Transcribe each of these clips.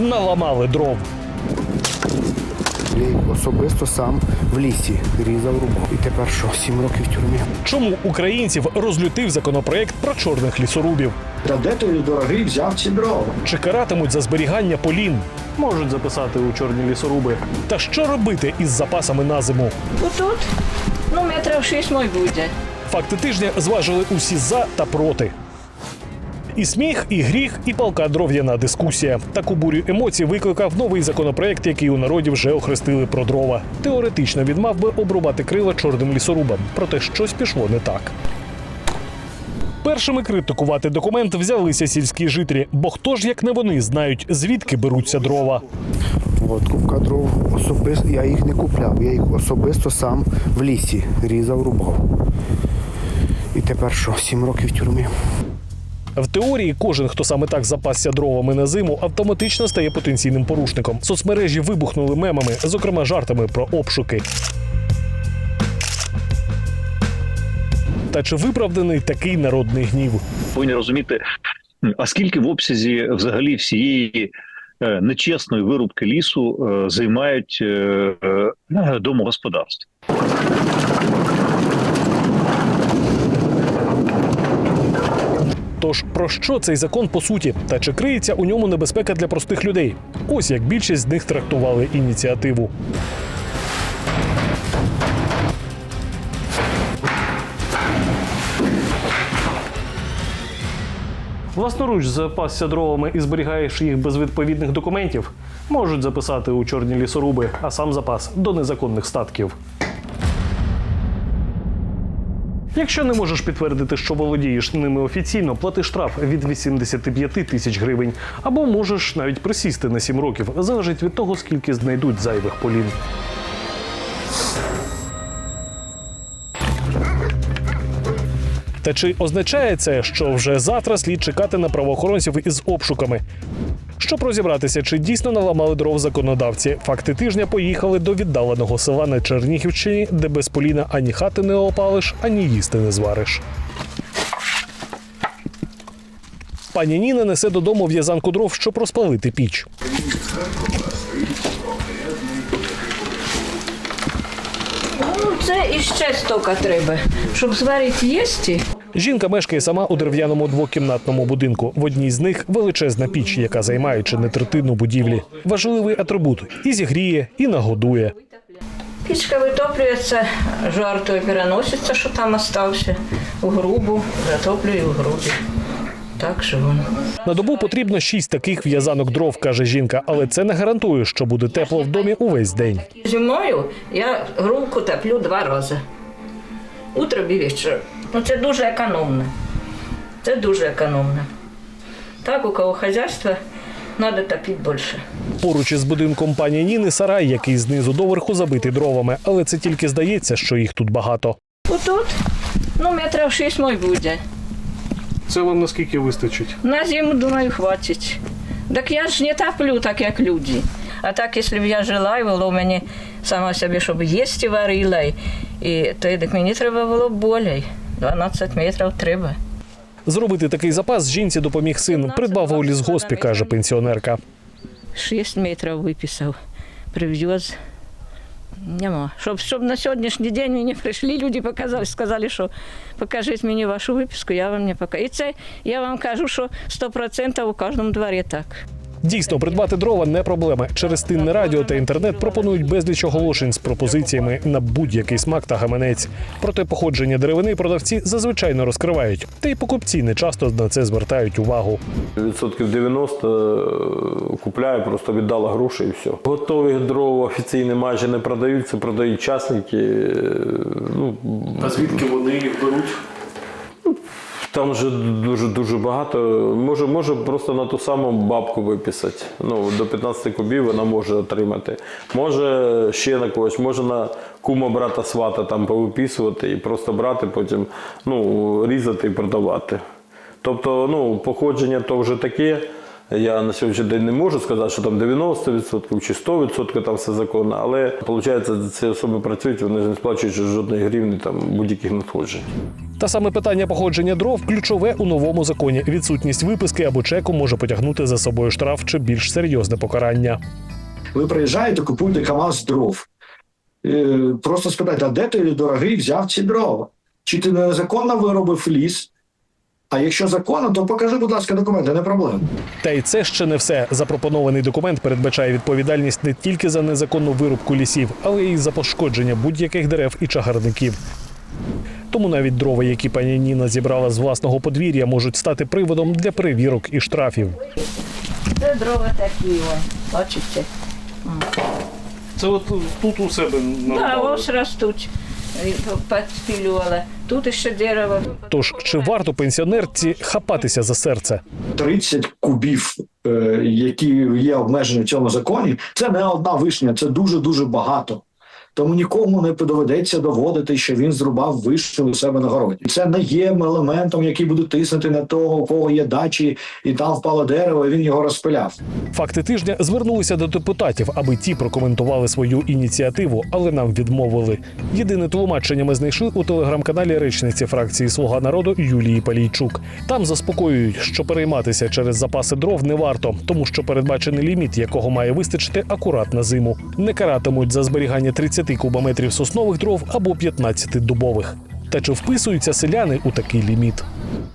наламали дров. Я особисто сам в лісі різав, рубав. І тепер що, сім років в тюрмі. Чому українців розлютив законопроект про чорних лісорубів? Та де той дорогий взяв ці дрова? Чи каратимуть за зберігання полін? Можуть записати у чорні лісоруби. Та що робити із запасами на зиму? Отут, ну, метрів шість мой буде. Факти тижня зважили усі за та проти. І сміх, і гріх, і палка дров'яна дискусія. Таку бурю емоцій викликав новий законопроект, який у народі вже охрестили про дрова. Теоретично він мав би обрубати крила чорним лісорубам, проте щось пішло не так. Першими критикувати документ взялися сільські жителі, бо хто ж як не вони знають, звідки беруться дрова. От купка дров особисто, я їх не купляв, я їх особисто сам в лісі різав, рубав. І тепер що, сім років в тюрмі. В теорії кожен, хто саме так запасся дровами на зиму, автоматично стає потенційним порушником. Соцмережі вибухнули мемами, зокрема жартами про обшуки. Та чи виправданий такий народний гнів? повинні розуміти, а скільки в обсязі взагалі всієї е, нечесної вирубки лісу е, займають е, домогосподарства. Тож про що цей закон по суті? Та чи криється у ньому небезпека для простих людей? Ось як більшість з них трактували ініціативу. Власноруч запасся дровами і зберігаєш їх без відповідних документів, можуть записати у чорні лісоруби, а сам запас до незаконних статків. Якщо не можеш підтвердити, що володієш ними офіційно, плати штраф від 85 тисяч гривень, або можеш навіть присісти на 7 років, залежить від того, скільки знайдуть зайвих полін. Та чи означає це, що вже завтра слід чекати на правоохоронців із обшуками? Щоб розібратися, чи дійсно наламали дров законодавці, факти тижня поїхали до віддаленого села на Чернігівщині, де без поліна ані хати не опалиш, ані їсти не звариш. Пані Ніна несе додому в'язанку дров, щоб розпалити піч. Ну, це іще стока треба, щоб зварити їсти. Жінка мешкає сама у дерев'яному двокімнатному будинку. В одній з них величезна піч, яка займає чи не третину будівлі. Важливий атрибут і зігріє, і нагодує. Пічка витоплюється, жар той переноситься, що там остався, у грубу, затоплює у грубі. Так що воно. На добу потрібно шість таких в'язанок дров, каже жінка, але це не гарантує, що буде тепло в домі увесь день. Зимою я грубку топлю два рази. Утром і вечором. Ну це дуже економно. Це дуже економно. Так, у кого хазяйство, треба топити більше. Поруч із будинком пані Ніни сарай, який знизу доверху забитий дровами, але це тільки здається, що їх тут багато. Отут, ну, метрів шість мой буде. Це вам наскільки вистачить? На зиму, думаю, хватить. Так я ж не топлю, так як люди. А так, якщо б я жила і було мені сама собі, щоб їсти варила, і, і, то так мені треба було б більше. 12 метрів треба. Зробити такий запас жінці допоміг син. Придбав у лісгоспі, каже пенсіонерка. 6 метрів виписав, привез. Нема. Щоб, щоб на сьогоднішній день мені прийшли, люди показали, сказали, що покажіть мені вашу виписку, я вам не покажу. І це я вам кажу, що 100% у кожному дворі так. Дійсно, придбати дрова не проблема. Через тинне радіо та інтернет пропонують безліч оголошень з пропозиціями на будь-який смак та гаманець. Проте походження деревини продавці зазвичай не розкривають. Та й покупці не часто на це звертають увагу. Відсотків 90 купляю, просто віддала гроші і все. Готові дрова офіційні майже не продають, це продають частники. е, Ну, А звідки вони їх беруть? Там вже дуже дуже багато. Може, може просто на ту саму бабку виписати. Ну, до 15 кубів вона може отримати. Може ще на когось, може на кума брата свата там повиписувати і просто брати, потім ну, різати і продавати. Тобто, ну, походження то вже таке. Я на сьогоднішній день не можу сказати, що там 90% чи 100% там все законно, але виходить, ці особи працюють, вони ж не сплачують жодної гривні там будь-яких надходжень. Та саме питання походження дров ключове у новому законі. Відсутність виписки або чеку може потягнути за собою штраф чи більш серйозне покарання. Ви приїжджаєте, купуєте КАМАЗ дров. Е, Просто спитайте, а де ти дорогий взяв ці дрова? Чи ти незаконно виробив ліс? А якщо законно, то покажи, будь ласка, документи, не проблема. Та й це ще не все. Запропонований документ передбачає відповідальність не тільки за незаконну вирубку лісів, але й за пошкодження будь-яких дерев і чагарників. Тому навіть дрова, які пані Ніна зібрала з власного подвір'я, можуть стати приводом для перевірок і штрафів. Це дрова такі, ось, бачите? Це от тут у себе Да, ось ростуть. І Тут ще дерево. Тож чи варто пенсіонерці хапатися за серце? 30 кубів, е, які є обмежені в цьому законі, це не одна вишня, це дуже дуже багато. Тому нікому не доведеться доводити, що він зрубав вишню у себе на городі. Це не є елементом, який буде тиснути на того, у кого є дачі, і там впало дерево, і він його розпиляв. Факти тижня звернулися до депутатів, аби ті прокоментували свою ініціативу, але нам відмовили. Єдине тлумачення ми знайшли у телеграм-каналі речниці фракції Слуга народу Юлії Палійчук. Там заспокоюють, що перейматися через запаси дров не варто, тому що передбачений ліміт, якого має вистачити акурат на зиму. Не каратимуть за зберігання 30 кубометрів соснових дров або 15 дубових. Та чи вписуються селяни у такий ліміт?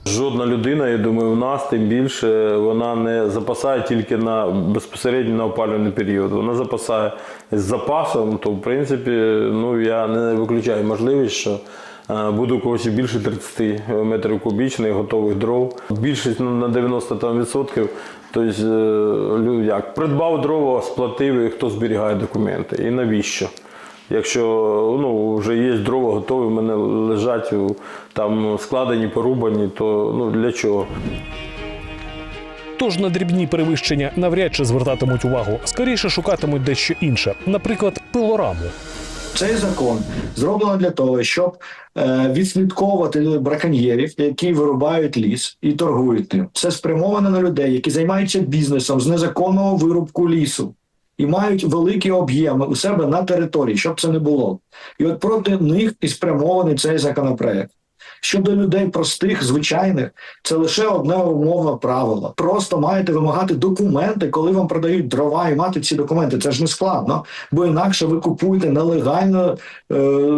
Жодна людина, я думаю, в нас тим більше вона не запасає тільки на безпосередньо на опалювальний період. Вона запасає з запасом, то в принципі, ну я не виключаю можливість, що е, буде у когось більше 30 метрів кубічних готових дров. Більшість ну, на 90 там, відсотків. Тобто, е, як придбав дрова, сплатив і хто зберігає документи. І навіщо? Якщо ну, вже є дрова готові, в мене лежать там складені, порубані, то ну, для чого? Тож на дрібні перевищення навряд чи звертатимуть увагу. Скоріше шукатимуть дещо інше, наприклад, пилораму. Цей закон зроблено для того, щоб е, відслідковувати браконьєрів, які вирубають ліс і торгують ним. Це спрямовано на людей, які займаються бізнесом з незаконного вирубку лісу і мають великі об'єми у себе на території, щоб це не було. І от проти них і спрямований цей законопроект. Щодо людей простих, звичайних, це лише одне умовне правило. Просто маєте вимагати документи, коли вам продають дрова, і мати ці документи. Це ж не складно, бо інакше ви купуєте нелегально е,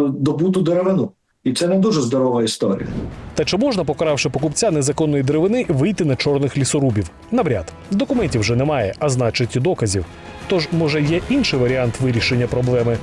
добуту деревину. І це не дуже здорова історія. Та чи можна, покаравши покупця незаконної деревини, вийти на чорних лісорубів? Навряд документів вже немає, а значить і доказів. Тож, може, є інший варіант вирішення проблеми.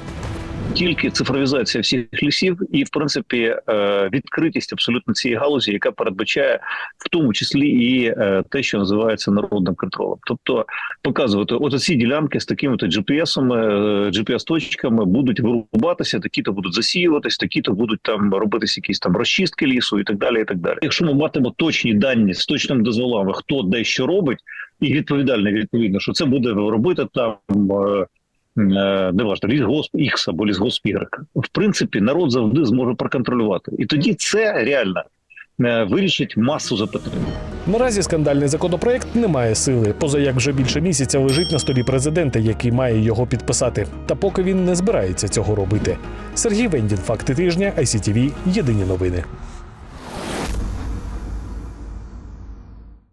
тільки цифровізація всіх лісів і, в принципі, е, відкритість абсолютно цієї галузі, яка передбачає в тому числі і е, те, що називається народним контролем. Тобто показувати, от ці ділянки з такими то GPS-ами, е, GPS-точками будуть вирубатися, такі-то будуть засіюватись, такі-то будуть там робитися якісь там розчистки лісу і так далі. І так далі. Якщо ми матимемо точні дані з точними дозволами, хто де що робить, і відповідальний відповідно, що це буде робити там. е, е, неважно, лісгосп X або лісгосп Y. В принципі, народ завжди зможе проконтролювати. І тоді це реально е, вирішить масу запитань. Наразі скандальний законопроект не має сили, поза як вже більше місяця лежить на столі президента, який має його підписати. Та поки він не збирається цього робити. Сергій Вендін, факти тижня, ICTV, єдині новини.